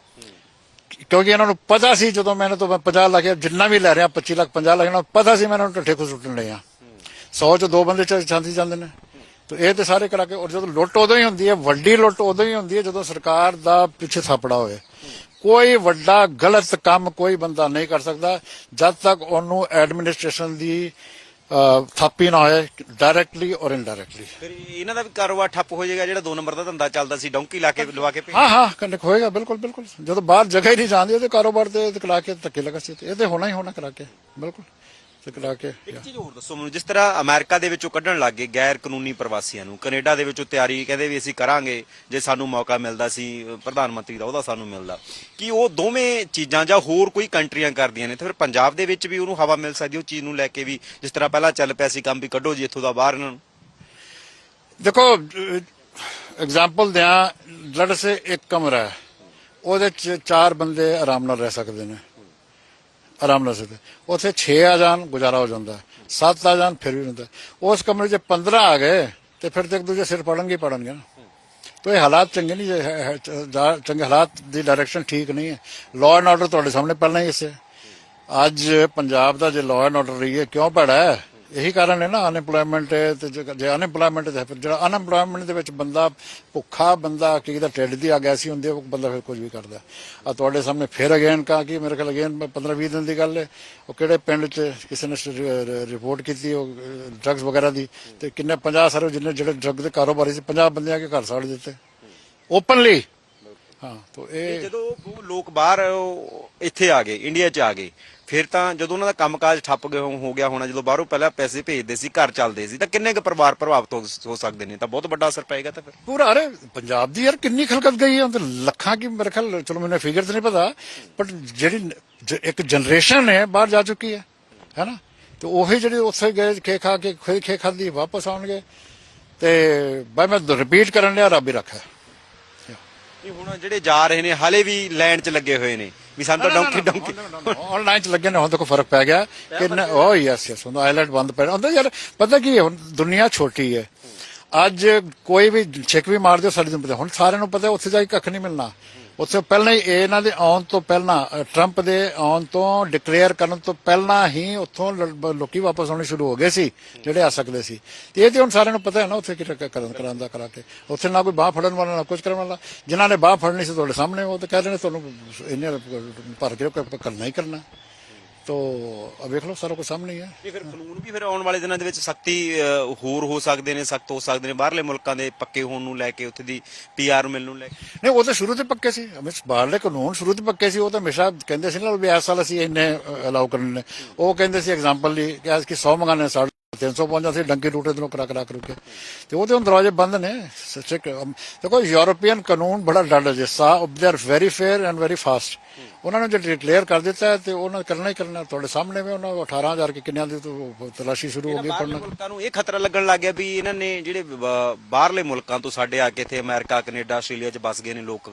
ਕਿਉਂਕਿ ਇਹਨਾਂ ਨੂੰ ਪਤਾ ਸੀ, ਜਦੋਂ ਮੈਨੂੰ ਤੋਂ 50 ਲੱਖ ਜਿੰਨਾ ਵੀ ਲੈ ਰਿਹਾ 25 ਲੱਖ 50 ਲੱਖ, ਇਹਨਾਂ ਨੂੰ ਪਤਾ ਸੀ ਮੈਂ ਇਹਨਾਂ ਨੂੰ ਢੱਠੇ ਖੁ ਸੁੱਟਣ ਲਿਆ 100 ਚ ਦੋ ਬੰਦੇ ਚ ਚਾਂਦੀ ਜਾਂਦੇ ਨੇ। ਤੇ ਇਹ ਤੇ ਸਾਰੇ ਕਰਾ ਕੇ, ਔਰ ਜਦੋਂ ਲੁੱਟ ਉਦੋਂ ਹੀ ਹੁੰਦੀ ਹੈ ਵੱਡੀ ਲੁੱਟ ਉਦੋਂ ਹੀ ਹੁੰਦੀ ਹੈ ਜਦੋਂ ਸਰਕਾਰ ਦਾ ਪਿੱਛੇ ਥਾਪੜਾ ਹੋਵੇ ਕੋਈ ਵੱਡਾ ਗਲਤ ਕੰਮ ਕੋਈ ਬੰਦਾ ਨਹੀਂ ਕਰ ਸਕਦਾ ਜਦ ਤੱਕ ਉਹਨੂੰ ਐਡਮਿਨਿਸਟ੍ਰੇਸ਼ਨ ਦੀ ਥਾਪੀ ਨਾ ਹੋਏ ਡਾਇਰੈਕਟਲੀ ਔਰ ਇਨਡਾਇਰੈਕਟਲੀ
ਫਿਰ ਇਹਨਾਂ ਦਾ ਵੀ ਕਾਰੋਬਾਰ ਠੱਪ ਹੋ ਜਾਏਗਾ ਜਿਹੜਾ ਦੋ ਨੰਬਰ ਦਾ ਧੰਦਾ ਚੱਲਦਾ ਸੀ ਡੌਂਕੀ ਲਾ ਕੇ ਲਵਾ ਕੇ
ਹਾਂ ਹਾਂ ਕੰਨਕ ਹੋਏਗਾ ਬਿਲਕੁਲ ਬਿਲਕੁਲ। ਜਦੋਂ ਬਾਹਰ ਜਗ੍ਹਾ ਹੀ ਨਹੀਂ ਜਾਂਦੀ ਉਹਦੇ ਕਾਰੋਬਾਰ ਤੇ ਕਰਾ ਕੇ ਧੱਕੇ ਲਗਾ ਸੀ ਇਹ ਤੇ ਹੋਣਾ ਹੀ ਹੋਣਾ ਕਰਾ ਕੇ ਬਿਲਕੁਲ। ਕਰਾ ਕੇ।
ਇੱਕ ਚੀਜ਼ ਹੋਰ ਦੱਸੋ ਮੈਨੂੰ ਜਿਸ ਤਰ੍ਹਾਂ ਅਮਰੀਕਾ ਦੇ ਵਿੱਚੋਂ ਕੱਢਣ ਲੱਗ ਗਏ ਗੈਰ ਕਾਨੂੰਨੀ ਪ੍ਰਵਾਸੀਆਂ ਨੂੰ ਕੈਨੇਡਾ ਦੇ ਵਿੱਚੋਂ ਤਿਆਰੀ ਕਹਿੰਦੇ ਵੀ ਅਸੀਂ ਕਰਾਂਗੇ ਜੇ ਸਾਨੂੰ ਮੌਕਾ ਮਿਲਦਾ ਸੀ ਪ੍ਰਧਾਨ ਮੰਤਰੀ ਦਾ ਉਹਦਾ ਸਾਨੂੰ ਮਿਲਦਾ। ਕੀ ਉਹ ਦੋਵੇਂ ਚੀਜ਼ਾਂ ਜਾਂ ਹੋਰ ਕੋਈ ਕੰਟਰੀਆਂ ਕਰਦੀਆਂ ਨੇ? ਤੇ ਫਿਰ ਪੰਜਾਬ ਦੇ ਵਿੱਚ ਵੀ ਉਹਨੂੰ ਹਵਾ ਮਿਲ ਸਕਦੀ ਉਹ ਚੀਜ਼ ਨੂੰ ਲੈ ਕੇ ਵੀ ਜਿਸ ਤਰ੍ਹਾਂ ਪਹਿਲਾਂ ਚੱਲ ਪਿਆ ਸੀ ਕੰਮ ਵੀ ਕੱਢੋ ਜੀ ਇੱਥੋਂ ਦਾ ਬਾਹਰ ਇਹਨਾਂ ਨੂੰ।
ਦੇਖੋ ਐਗਜ਼ਾਮਪਲ ਦਿਆਂ ਲੜ ਸੇ ਇੱਕ ਕਮਰਾ ਉਹਦੇ ਚ ਚਾਰ ਬੰਦੇ ਆਰਾਮ ਨਾਲ ਰਹਿ ਸਕਦੇ ਨੇ। ਆਰਾਮ ਨਾਲ ਸਕਦੇ ਉੱਥੇ 6 ਆ ਜਾਣ, ਗੁਜ਼ਾਰਾ ਹੋ ਜਾਂਦਾ। 7 ਆ ਜਾਣ, ਫਿਰ ਵੀ ਹੁੰਦਾ। ਉਸ ਕਮਰੇ 'ਚ 15 ਆ ਗਏ, ਤੇ ਫਿਰ ਤੇ ਇੱਕ ਦੂਜੇ ਸਿਰ ਪੜਨਗੇ ਹੀ ਪੜਨਗੇ ਨਾ। ਤੋ ਇਹ ਹਾਲਾਤ ਚੰਗੇ ਨਹੀਂ ਹੈ- ਚੰਗੇ ਹਾਲਾਤ ਦੀ ਡਾਇਰੈਕਸ਼ਨ ਠੀਕ ਨਹੀਂ ਹੈ। ਲਾਅ ਐਂਡ ਆਰਡਰ ਤੁਹਾਡੇ ਸਾਹਮਣੇ ਪਹਿਲਾਂ ਹੀ ਇਸੇ ਅੱਜ ਪੰਜਾਬ ਦਾ ਜੇ ਲਾਅ ਐਂਡ ਆਰਡਰ ਰਹੀ ਹੈ ਕਿਉਂ ਭੜਾ ਹੈ? ਇਹੀ ਕਾਰਨ ਹੈ ਨਾ ਅਨਐਮਪਲੋਇਮੈਂਟ ਤੇ ਜੇ- ਤੇ ਫਿਰ ਜਿਹੜਾ ਅਨਐਮਪਲੋਇਮੈਂਟ ਦੇ ਵਿੱਚ ਬੰਦਾ ਭੁੱਖਾ ਬੰਦਾ ਕੀ ਦਾ ਢਿੱਡ ਦੀ ਆ ਗਿਆ ਸੀ ਹੁੰਦੀ ਹੈ, ਉਹ ਬੰਦਾ ਫਿਰ ਕੁਝ ਵੀ ਕਰਦਾ ਆ ਤੁਹਾਡੇ ਸਾਹਮਣੇ ਫਿਰ ਅਗੇਨ ਕਹਾ ਕਿ ਮੇਰੇ ਖਿਆਲ ਅਗੇਨ 15 20 ਦਿਨ ਦੀ ਗੱਲ ਹੈ। ਉਹ ਕਿਹੜੇ ਪਿੰਡ 'ਚ ਕਿਸੇ ਨੇ ਰਿਪੋਰਟ ਕੀਤੀ ਉਹ ਡਰੱਗਸ ਵਗੈਰਾ ਦੀ? ਤੇ ਕਿੰਨੇ 50 ਸਾਰੇ ਜਿੰਨੇ ਜਿਹੜੇ ਡਰੱਗ ਦੇ ਕਾਰੋਬਾਰੀ ਸੀ 50 ਬੰਦੇ ਆ ਕੇ ਘਰ ਸਾੜ ਦਿੱਤੇ। ਓਪਨਲੀ ਹਾਂ ਤਾਂ ਇਹ
ਜਦੋਂ ਉਹ ਲੋਕ ਬਾਹਰ ਉਹ ਇੱਥੇ ਆ ਗਏ ਇੰਡੀਆ 'ਚ ਆ ਗਏ ਫਿਰ ਤਾਂ ਜਦੋਂ ਉਹਨਾਂ ਦਾ ਕੰਮਕਾਜ ਠੱਪ ਗਿਆ ਹੋ ਗਿਆ ਹੋਣਾ ਜਦੋਂ ਬਾਹਰੋਂ ਪਹਿਲਾਂ ਪੈਸੇ ਭੇਜਦੇ ਸੀ ਘਰ ਚੱਲਦੇ ਸੀ ਤਾਂ ਕਿੰਨੇ ਕੁ ਪਰਿਵਾਰ ਪ੍ਰਭਾਵਿਤ ਹੋ ਹੋ ਸਕਦੇ ਨੇ? ਤਾਂ ਬਹੁਤ ਵੱਡਾ ਅਸਰ ਪਏਗਾ ਤਾਂ ਫਿਰ।
ਪੂਰਾ ਅਰੇ ਪੰਜਾਬ ਦੀ ਯਾਰ ਕਿੰਨੀ ਖਲਕਤ ਗਈ ਹੈ। ਉਹ ਤਾਂ ਲੱਖਾਂ ਕੀ ਮੇਰੇ ਖਿਆਲ ਚਲੋ ਮੈਨੂੰ ਫਿਗਰ ਤੇ ਨਹੀਂ ਪਤਾ ਬਟ ਜਿਹੜੀ ਜ- ਇੱਕ ਜਨਰੇਸ਼ਨ ਹੈ ਬਾਹਰ ਜਾ ਚੁੱਕੀ ਹੈ ਹੈਨਾ ਤੇ ਉਹੀ ਜਿਹੜੇ ਉੱਥੇ ਗਏ ਖੇ ਖਾ ਕੇ ਖੇ ਖੇ ਖਾਦੀ ਵਾਪਸ ਆਉਣਗੇ। ਤੇ ਬਾਈ ਮੈਂ ਰਿਪੀਟ ਕਰਨ ਲਿਆ ਰੱਬ ਹੀ ਰੱਖਾ।
ਇਹ ਹੁਣ ਜਿਹੜੇ ਜਾ ਰਹੇ ਨੇ ਹਾਲੇ ਵੀ ਲਾਈਨ 'ਚ ਲੱਗੇ ਹੋਏ ਨੇ। ਵੀ ਸਾਨੂੰ ਤਾਂ ਡੌਂਕੀ ਡੌਂਕੀ।
ਆਨਲਾਈਨ ਚ ਲੱਗੇ ਨੇ ਹੁਣ ਦੇਖੋ ਫ਼ਰਕ ਪੈ ਗਿਆ ਕਿ ਉਹ ਯੈਸ ਯੈਸ ਹੁੰਦਾ ਆਈਲੈਂਡ ਬੰਦ ਪੈ ਹੁੰਦਾ ਯਾਰ ਪਤਾ ਕੀ ਹੁਣ ਦੁਨੀਆ ਛੋਟੀ ਹੈ। ਅੱਜ ਕੋਈ ਵੀ ਛਿੱਕ ਵੀ ਮਾਰ ਦਿਓ ਸਾਡੀ ਨੂੰ ਪਤਾ ਹੁਣ ਸਾਰਿਆਂ ਨੂੰ ਪਤਾ ਉੱਥੇ ਜਾ ਕੇ ਕੱਖ ਨਹੀਂ ਮਿਲਣਾ। ਉੱਥੇ ਪਹਿਲਾਂ ਹੀ ਇਹ ਇਹਨਾਂ ਦੇ ਆਉਣ ਤੋਂ ਪਹਿਲਾਂ ਅ, ਟਰੰਪ ਦੇ ਆਉਣ ਤੋਂ ਡਿਕਲੇਅਰ ਕਰਨ ਤੋਂ ਪਹਿਲਾਂ ਹੀ ਉੱਥੋਂ ਲ- ਲੋਕੀ ਵਾਪਸ ਆਉਣੇ ਸ਼ੁਰੂ ਹੋ ਗਏ ਸੀ ਜਿਹੜੇ ਆ ਸਕਦੇ ਸੀ। ਇਹ ਤੇ ਹੁਣ ਸਾਰਿਆਂ ਨੂੰ ਪਤਾ ਹੈ ਨਾ ਉੱਥੇ ਕੀ ਕਰਨ ਕਰਨ ਦਾ ਕਰਾ ਕੇ। ਉੱਥੇ ਨਾ ਕੋਈ ਬਾਹ ਫੜਨ ਵਾਲਾ ਨਾ ਕੁਝ ਕਰਨ ਵਾਲਾ। ਜਿਨ੍ਹਾਂ ਨੇ ਬਾਹ ਫੜਨੀ ਸੀ ਤੁਹਾਡੇ ਸਾਹਮਣੇ ਉਹ ਤਾਂ ਕਹਿ ਰਹੇ ਨੇ ਤੁਹਾਨੂੰ ਇਹਨੇ ਭਰ ਕੇ ਕ- ਕਰਨਾ ਹੀ ਕਰਨਾ। ਤੋ ਆ ਵੇਖ ਲਓ ਸਾਰਾ ਕੁਝ ਸਾਹਮਣੇ ਹੀ ਹੈ।
ਇਹ ਫਿਰ ਕਾਨੂੰਨ ਵੀ ਫਿਰ ਆਉਣ ਵਾਲੇ ਦਿਨਾਂ ਦੇ ਵਿੱਚ ਸਖਤੀ ਹੋਰ ਹੋ ਸਕਦੇ ਨੇ ਸਖਤ ਹੋ ਸਕਦੇ ਨੇ ਬਾਹਰਲੇ ਮੁਲਕਾਂ ਦੇ ਪੱਕੇ ਹੋਣ ਨੂੰ ਲੈ ਕੇ ਉੱਥੇ ਦੀ ਪੀਆਰ ਮਿਲਣ ਨੂੰ ਲੈ ਕੇ।
ਨਹੀਂ ਉਹ ਤਾਂ ਸ਼ੁਰੂ ਤੋਂ ਪੱਕੇ ਸੀ। ਅਮਿਤ ਬਾਹਰਲੇ ਕਾਨੂੰਨ ਸ਼ੁਰੂ ਤੋਂ ਪੱਕੇ ਸੀ ਉਹ ਤਾਂ ਹਮੇਸ਼ਾ ਕਹਿੰਦੇ ਸੀ ਨਾ ਵੀ ਇਸ ਸਾਲ ਅਸੀਂ ਇੰਨੇ ਅਲਾਉ ਕਰਨੇ ਨੇ। ਉਹ ਕਹਿੰਦੇ ਸੀ ਐਗਜ਼ਾਮਪਲ ਲਈ ਕਿ ਅੱਜ ਕਿ 100 ਮੰਗਾਣੇ ਸਾਢੇ 300 ਪਹੁੰਚਾ ਸੀ ਡੰਕੇ ਟੂਟੇ ਤੋਂ ਕਰਾ ਕਰਾ ਕਰਕੇ ਤੇ ਉਹਦੇ ਹੁਣ ਦਰਵਾਜ਼ੇ ਬੰਦ ਨੇ ਸੱਚੇ ਦੇਖੋ ਯੂਰੋਪੀਅਨ ਕਾਨੂੰਨ ਬੜਾ ਡੱਡ ਹੈ ਜਿਸਾ they are very fair and very fast ਉਹਨਾਂ ਨੇ ਜੇ ਡਿਕਲੇਅਰ ਕਰ ਦਿੱਤਾ ਤੇ ਉਹਨਾਂ ਕਰਨਾ ਹੀ ਕਰਨਾ ਤੁਹਾਡੇ ਸਾਹਮਣੇ ਵੀ ਉਹਨਾਂ 18000 ਕਿ ਕਿੰਨਿਆਂ ਦੀ ਤਲਾਸ਼ੀ ਸ਼ੁਰੂ ਹੋ ਗਈ ਪੜਨਾ
ਮੁਲਕਾਂ ਨੂੰ ਇਹ ਖਤਰਾ ਲੱਗਣ ਲੱਗ ਗਿਆ ਵੀ ਇਹਨਾਂ ਨੇ ਜਿਹੜੇ ਬਾਹਰਲੇ ਮੁਲਕਾਂ ਤੋਂ ਸਾਡੇ ਆ ਕੇ ਇੱਥੇ ਅਮਰੀਕਾ ਕੈਨੇਡਾ ਆਸਟ੍ਰੇਲੀਆ 'ਚ ਵਸ ਗਏ ਨੇ ਲੋਕ।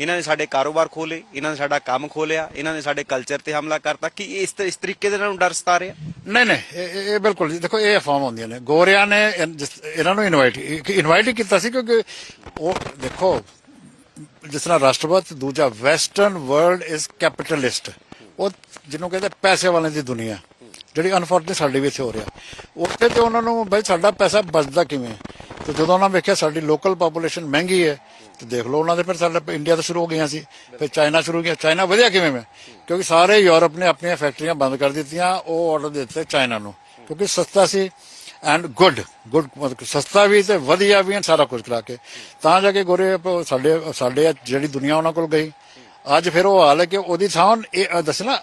ਇਹਨਾਂ ਨੇ ਸਾਡੇ ਕਾਰੋਬਾਰ ਖੋਲੇ ਇਹਨਾਂ ਨੇ ਸਾਡਾ ਕੰਮ ਖੋਲਿਆ ਇਹਨਾਂ ਨੇ ਸਾਡੇ ਕਲਚਰ ਤੇ ਹਮਲਾ ਕਰਤਾ। ਕਿ ਇਸ ਇਸ ਤਰੀਕੇ ਦੇ ਨਾਲ ਡਰ ਸਤਾ ਰਿਹਾ?
ਨਹੀਂ ਨਹੀਂ ਇਹ- ਬਿਲਕੁਲ ਦੇਖੋ ਇਹ ਅਫਵਾਹਾਂ ਹੁੰਦੀਆਂ ਨੇ। ਗੋਰਿਆਂ ਨੇ ਇਹਨਾਂ ਨੂੰ ਇਨਵਾਈਟ ਇਨਵਾਈਟ ਕੀਤਾ ਸੀ ਕਿਉਂਕਿ ਉਹ ਦੇਖੋ ਜਿਸ ਤਰ੍ਹਾਂ ਰਾਸ਼ਟਰਪਤੀ, ਦੂਜਾ ਵੈਸਟਰਨ ਵਰਲਡ ਇਜ਼ ਕੈਪੀਟਲਿਸਟ ਉਹ ਜਿਹਨੂੰ ਕਹਿੰਦੇ ਪੈਸੇ ਵਾਲਿਆਂ ਦੀ ਦੁਨੀਆ। ਜਿਹੜੀ ਅਨਫੋਰਚੂਨੇਟ ਸਾਡੇ ਵੀ ਇੱਥੇ ਹੋ ਰਿਹਾ ਉੱਥੇ ਤੇ ਉਹਨਾਂ ਨੂੰ ਬਈ ਸਾਡਾ ਪੈਸਾ ਬਚਦਾ ਕਿਵੇਂ? ਤੇ ਜਦੋਂ ਉਹਨਾਂ ਵੇਖਿਆ ਸਾਡੀ ਲੋਕਲ ਪੋਪੂਲੇਸ਼ਨ ਮਹਿੰਗੀ ਹੈ, ਤੇ ਦੇਖ ਲਓ ਉਹਨਾਂ ਦੇ ਫਿਰ ਸਾਡਾ ਇੰਡੀਆ ਤੋਂ ਸ਼ੁਰੂ ਹੋ ਗਈਆਂ ਸੀ। ਫਿਰ ਚਾਈਨਾ ਸ਼ੁਰੂ ਹੋ ਗਿਆ ਚਾਈਨਾ ਵਧਿਆ ਕਿਵੇਂ ਮੈਂ? ਕਿਉਂਕਿ ਸਾਰੇ ਯੂਰਪ ਨੇ ਆਪਣੀਆਂ ਫੈਕਟਰੀਆਂ ਬੰਦ ਕਰ ਦਿੱਤੀਆਂ, ਉਹ ਆਰਡਰ ਦਿੱਤੇ ਚਾਈਨਾ ਨੂੰ। ਕਿਉਂਕਿ ਸਸਤਾ ਸੀ। And good. ਗੁੱਡ ਮਤਲਬ ਸਸਤਾ ਵੀ ਤੇ ਵਧੀਆ ਵੀ ਹੈ ਸਾਰਾ ਕੁਝ ਕਰਾ ਕੇ। ਤਾਂ ਜਾ ਕੇ ਗੋਰੇ ਪ- ਸਾਡੇ ਸਾਡੇ ਜਿਹੜੀ ਦੁਨੀਆ ਉਹਨਾਂ ਕੋਲ ਗਈ। ਅੱਜ ਫਿਰ ਉਹ ਹਾਲ ਹੈ ਕਿ ਉਹਦੀ ਥਾਂ ਇਹ ਅ, ਦੱਸਣਾ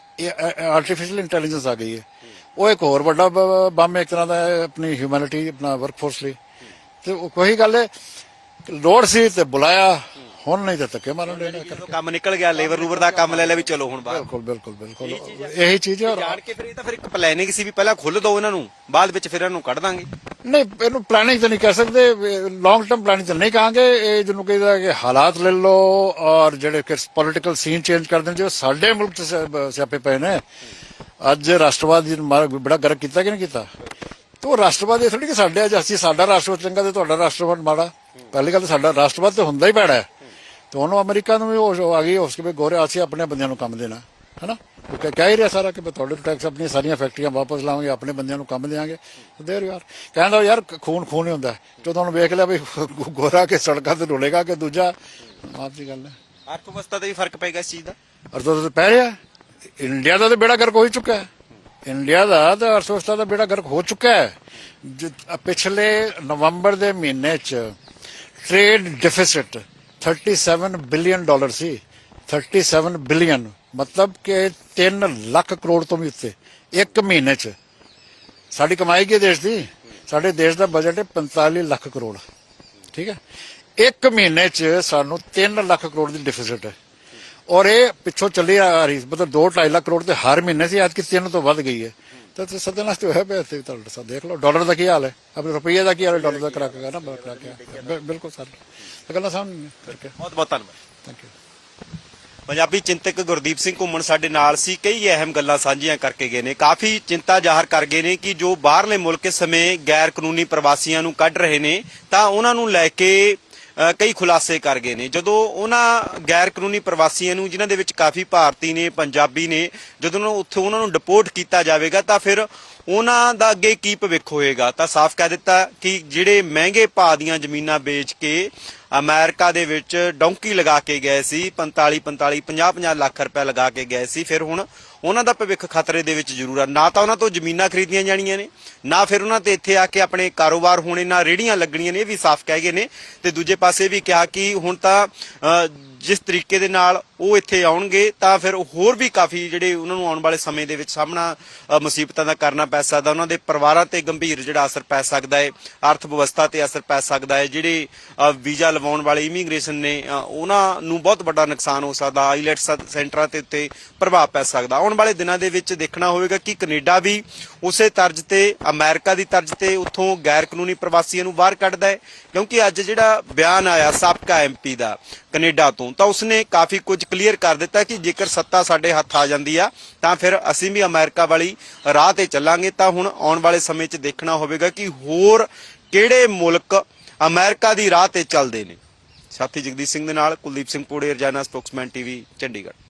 ਆਰਟੀਫੀਸ਼ੀਅਲ ਇੰਟੈਲੀਜੈਂਸ ਆ ਗਈ ਹੈ। ਉਹ ਇੱਕ ਹੋਰ ਵੱਡਾ ਬ- ਬੰਮ ਇੱਕ ਤਰ੍ਹਾਂ ਦਾ ਆਪਣੀ ਹਿਊਮੈਨਿਟੀ ਆਪਣਾ ਵਰਕਫੋਰਸ ਲਈ। ਤੇ ਉਹ ਕੋਈ ਗੱਲ ਹੈ ਲੋੜ ਸੀ ਤੇ ਬੁਲਾਇਆ। ਹੁਣ ਨਹੀਂ ਤੇ ਧੱਕੇ ਮਾਰਨ ਦੇ ਨੇ?
ਜਦੋਂ ਕੰਮ ਨਿਕਲ ਗਿਆ ਲੇਬਰ ਰੂਬਰ ਦਾ ਕੰਮ ਲੈ ਲਿਆ ਵੀ ਚਲੋ ਹੁਣ ਬਾਹਰ।
ਬਿਲਕੁਲ ਬਿਲਕੁਲ ਬਿਲਕੁਲ। ਇਹੀ ਚੀਜ਼ ਹੈ ਔਰ
ਜਾਣ ਕੇ ਫਿਰ ਇਹ ਤਾਂ ਫਿਰ ਇੱਕ ਪਲੈਨਿੰਗ ਸੀ ਵੀ ਪਹਿਲਾਂ ਖੁੱਲ ਦੋ ਇਹਨਾਂ ਨੂੰ ਬਾਅਦ ਵਿੱਚ ਫਿਰ ਇਹਨਾਂ ਨੂੰ ਕੱਢ ਦਾਂਗੇ।
ਨਹੀਂ ਇਹਨੂੰ ਪਲੈਨਿੰਗ ਤਾਂ ਨਹੀਂ ਕਹਿ ਸਕਦੇ। ਲੌਂਗ ਟਰਮ ਪਲੈਨਿੰਗ ਤਾਂ ਨਹੀਂ ਕਹਾਂਗੇ। ਇਹ ਜਿਹਨੂੰ ਕਹਿੰਦਾ ਕਿ ਹਾਲਾਤ ਲੈ ਲਓ ਔਰ ਜਿਹੜੇ ਕਿ ਪੋਲਿਟੀਕਲ ਸੀਨ ਚੇਂਜ ਕਰ ਦੇਣ ਜੋ ਸਾਡੇ ਮੁਲਕ ਸਿਆ- ਸਿਆਪੇ ਪਏ ਨੇ। ਅੱਜ ਰਾਸ਼ਟਰਵਾਦ ਜੀ ਨੇ ਮਾਰ- ਬੜਾ ਗਰਕ ਕੀਤਾ ਕਿ ਨਹੀਂ ਕੀਤਾ? ਤੋ ਰਾਸ਼ਟਰਵਾਦ ਇਹ ਥੋੜੀ ਕਿ ਸਾਡੇ ਅੱਜ ਅਸੀਂ ਸਾਡਾ ਰਾਸ਼ਟਰਵਾਦ ਚੰਗਾ ਤੇ ਤੁਹਾਡਾ ਰਾਸ਼ਟਰਵਾਦ ਮਾੜਾ। ਪਹਿਲੀ ਗੱਲ ਤਾਂ ਸਾਡਾ ਰਾਸ਼ਟਰਵਾਦ ਤੇ ਹੁੰਦਾ ਹੀ ਪੈੜਾ ਹੈ। ਤੇ ਉਹਨੂੰ ਅਮਰੀਕਾ ਨੂੰ ਵੀ ਉਹ ਆ ਗਈ ਉਸ ਕੇ ਵੀ ਗੋਰੇ ਅਸੀਂ ਆਪਣੇ ਬੰਦਿਆਂ ਨੂੰ ਕੰਮ ਦੇਣਾ ਹੈਨਾ? ਉਹ ਕਹਿ ਕਹਿ ਹੀ ਰਿਹਾ ਸਾਰਾ ਕਿ ਵੀ ਤੁਹਾਡੇ ਟੈਕਸ ਆਪਣੀਆਂ ਸਾਰੀਆਂ ਫੈਕਟਰੀਆਂ ਵਾਪਸ ਲਾਵਾਂਗੇ ਆਪਣੇ ਬੰਦਿਆਂ ਨੂੰ ਕੰਮ ਦੇਵਾਂਗੇ ਦੇਰ ਯਾਰ ਕਹਿੰਦਾ ਯਾਰ ਖੂਨ ਖੂਨ ਹੀ ਹੁੰਦਾ। ਹੈ। ਜਦੋਂ ਉਹਨੂੰ ਵੇਖ ਲਿਆ ਵੀ ਗੋਰਾ ਕੇ ਸੜਕਾਂ ਤੇ ਰੁਲੇਗਾ ਕਿ ਦੂਜਾ। ਮਾਫ ਦੀ ਗੱਲ ਹੈ।
ਅਰਥ ਅਵਸਥਾ ਤੇ ਵੀ ਫ਼ਰਕ ਪਏਗਾ ਇਸ ਚੀਜ਼ ਦਾ?
ਅਰ ਤਾਂ ਪੈ ਰਿਹਾ। ਇੰਡੀਆ ਦਾ ਤਾਂ ਬੇੜਾ ਗਰਕ ਹੋ ਹੀ ਚੁੱਕਾ ਹੈ। ਇੰਡੀਆ ਦਾ ਤਾਂ ਅਰਥਵਿਵਸਥਾ ਦਾ ਬੇੜਾ ਗਰਕ ਹੋ ਚੁੱਕਾ ਹੈ। ਪਿਛਲੇ ਨਵੰਬਰ ਦੇ ਮਹੀਨੇ ਚ ਟ੍ਰੇਡ ਡਿਫਿਸਿਟ 37 ਬਿਲੀਅਨ ਡਾਲਰ ਸੀ। 37 ਬਿਲੀਅਨ ਮਤਲਬ ਕਿ 3 ਲੱਖ ਕਰੋੜ ਤੋਂ ਵੀ ਉੱਤੇ ਇੱਕ ਮਹੀਨੇ ਚ ਸਾਡੀ ਕਮਾਈ ਕੀ ਦੇਸ਼ ਦੀ ਸਾਡੇ ਦੇਸ਼ ਦਾ ਬਜਟ ਹੈ 45 ਲੱਖ ਕਰੋੜ ਠੀਕ ਹੈ ਇੱਕ ਮਹੀਨੇ ਚ ਸਾਨੂੰ 3 ਲੱਖ ਕਰੋੜ ਦੀ ਡਿਫਿਸਿਟ ਹੈ ਔਰ ਇਹ ਪਿੱਛੋਂ ਚੱਲੀ ਆ ਰਹੀ ਮਤਲਬ 2.5 ਲੱਖ ਕਰੋੜ ਤੇ ਹਰ ਮਹੀਨੇ ਸੀ ਅੱਜ ਕਿ 3 ਤੋਂ ਵੱਧ ਗਈ ਹੈ ਤਾਂ ਤੇ ਸਦਨ ਵਾਸਤੇ ਹੋਇਆ ਪਿਆ ਤੇ ਤੁਹਾਡੇ ਸਾਹ ਦੇਖ ਲਓ ਡਾਲਰ ਦਾ ਕੀ ਹਾਲ ਹੈ ਆਪਣੇ ਰੁਪਈਏ ਦਾ ਕੀ ਹਾਲ ਹੈ ਡਾਲਰ ਦਾ ਕਰਾ ਕੇ ਨਾ ਕਰਾ ਕੇ ਬਿਲਕੁਲ ਸਰ ਇਹ ਗੱਲਾਂ ਸਾਹਮਣੇ ਕਰਕੇ
ਬਹੁਤ ਬਹੁਤ ਧੰਨਵਾਦ।
ਥੈਂਕ ਯੂ
ਪੰਜਾਬੀ ਚਿੰਤਕ ਗੁਰਦੀਪ ਸਿੰਘ ਘੁੰਮਣ ਸਾਡੇ ਨਾਲ ਸੀ। ਕਈ ਅਹਿਮ ਗੱਲਾਂ ਸਾਂਝੀਆਂ ਕਰਕੇ ਗਏ ਨੇ। ਕਾਫੀ ਚਿੰਤਾ ਜ਼ਾਹਰ ਕਰ ਗਏ ਨੇ ਕਿ ਜੋ ਬਾਹਰਲੇ ਮੁਲਕ ਇਸ ਸਮੇਂ ਗੈਰ ਕਾਨੂੰਨੀ ਪ੍ਰਵਾਸੀਆਂ ਨੂੰ ਕੱਢ ਰਹੇ ਨੇ ਤਾਂ ਉਹਨਾਂ ਨੂੰ ਲੈ ਕੇ ਕਈ ਖੁਲਾਸੇ ਕਰ ਗਏ ਨੇ। ਜਦੋਂ ਉਹਨਾਂ ਗੈਰ ਕਾਨੂੰਨੀ ਪ੍ਰਵਾਸੀਆਂ ਨੂੰ ਜਿਨ੍ਹਾਂ ਦੇ ਵਿੱਚ ਕਾਫੀ ਭਾਰਤੀ ਨੇ ਪੰਜਾਬੀ ਨੇ ਜਦੋਂ ਉਹਨਾਂ- ਉੱਥੇ ਉਹਨਾਂ ਨੂੰ ਡਿਪੋਰਟ ਕੀਤਾ ਜਾਵੇਗਾ ਤਾਂ ਫਿਰ ਉਹਨਾਂ ਦਾ ਅੱਗੇ ਕੀ ਭਵਿੱਖ ਹੋਏਗਾ? ਤਾਂ ਸਾਫ਼ ਕਹਿ ਦਿੱਤਾ ਕਿ ਜਿਹੜੇ ਮਹਿੰਗੇ ਭਾਅ ਦੀਆਂ ਜ਼ਮੀਨਾਂ ਵੇਚ ਕੇ ਅਮਰੀਕਾ ਦੇ ਵਿੱਚ ਡੌਂਕੀ ਲਗਾ ਕੇ ਗਏ ਸੀ 45 45 50 50 ਲੱਖ ਰੁਪਏ ਲਗਾ ਕੇ ਗਏ ਸੀ, ਫਿਰ ਹੁਣ ਉਹਨਾਂ ਦਾ ਭਵਿੱਖ ਖਤਰੇ ਦੇ ਵਿੱਚ ਜ਼ਰੂਰ ਆ। ਨਾ ਤਾਂ ਉਹਨਾਂ ਤੋਂ ਜ਼ਮੀਨਾਂ ਖਰੀਦੀਆਂ ਜਾਣੀਆਂ ਨੇ, ਨਾ ਫਿਰ ਉਹਨਾਂ ਤੇ ਇੱਥੇ ਆ ਕੇ ਆਪਣੇ ਕਾਰੋਬਾਰ ਹੋਣੇ, ਨਾ ਰੇੜੀਆਂ ਲੱਗਣੀਆਂ ਨੇ, ਇਹ ਵੀ ਸਾਫ਼ ਕਹਿ ਗਏ ਨੇ। ਤੇ ਦੂਜੇ ਪਾਸੇ ਵੀ ਕਿਹਾ ਕਿ ਹੁਣ ਤਾਂ ਜਿਸ ਤਰੀਕੇ ਦੇ ਨਾਲ ਉਹ ਇੱਥੇ ਆਉਣਗੇ, ਤਾਂ ਫਿਰ ਹੋਰ ਵੀ ਕਾਫੀ ਜਿਹੜੇ ਉਹਨਾਂ ਨੂੰ ਆਉਣ ਵਾਲੇ ਸਮੇਂ ਦੇ ਵਿੱਚ ਸਾਹਮਣਾ ਮੁਸੀਬਤਾਂ ਦਾ ਕਰਨਾ ਪੈ ਸਕਦਾ, ਉਹਨਾਂ ਦੇ ਪਰਿਵਾਰਾਂ ਤੇ ਗੰਭੀਰ ਜਿਹੜਾ ਅਸਰ ਪੈ ਸਕਦਾ ਹੈ ਅਰਥ ਵਿਵਸਥਾ ਤੇ ਅਸਰ ਪੈ ਸਕਦਾ ਹੈ ਜਿਹੜੇ ਵੀਜ਼ਾ ਲਵਾਉਣ ਵਾਲੇ ਇਮੀਗ੍ਰੇਸ਼ਨ ਨੇ ਉਹਨਾਂ ਨੂੰ ਬਹੁਤ ਵੱਡਾ ਨੁਕਸਾਨ ਹੋ ਸਕਦਾ, ਆਈਲੈਟਸ ਸੈਂਟਰਾਂ ਤੇ ਉੱਤੇ ਪ੍ਰਭਾਵ ਪੈ ਸਕਦਾ। ਆਉਣ ਵਾਲੇ ਦਿਨਾਂ ਦੇ ਵਿੱਚ ਦੇਖਣਾ ਹੋਵੇਗਾ ਕਿ ਕੈਨੇਡਾ ਵੀ ਉਸੇ ਤਰਜ਼ ਤੇ, ਅਮਰੀਕਾ ਦੀ ਤਰਜ਼ ਤੇ ਉੱਥੋਂ ਗੈਰ ਕਾਨੂੰਨੀ ਪ੍ਰਵਾਸੀਆਂ ਨੂੰ ਬਾਹਰ ਕੱਢਦਾ ਹੈ ਕਿਉਂਕਿ ਅੱਜ ਜਿਹੜਾ ਬਿਆਨ ਆਇਆ ਸਾਬਕਾ ਐਮਪੀ ਦਾ ਕੈਨੇਡਾ ਤੋਂ, ਤਾਂ ਉਸਨੇ ਕਾਫੀ ਕੁਝ ਕਲੀਅਰ ਕਰ ਦਿੱਤਾ ਕਿ ਜੇਕਰ ਸੱਤਾ ਸਾਡੇ ਹੱਥ ਆ ਜਾਂਦੀ ਆ, ਤਾਂ ਫਿਰ ਅਸੀਂ ਵੀ ਅਮਰੀਕਾ ਵਾਲੀ ਰਾਹ ਤੇ ਚੱਲਾਂਗੇ। ਤਾਂ ਹੁਣ ਆਉਣ ਵਾਲੇ ਸਮੇਂ 'ਚ ਦੇਖਣਾ ਹੋਵੇਗਾ ਕਿ ਹੋਰ ਕਿਹੜੇ ਮੁਲਕ ਅਮਰੀਕਾ ਦੀ ਰਾਹ ਤੇ ਚੱਲਦੇ ਨੇ। ਸਾਥੀ ਜਗਦੀਸ਼ ਸਿੰਘ ਦੇ ਨਾਲ ਕੁਲਦੀਪ ਸਿੰਘ ਪੂੜੇ, ਰਜਾਨਾ ਸਪੋਕਸਮੈਨ ਟੀਵੀ, ਚੰਡੀਗੜ੍ਹ।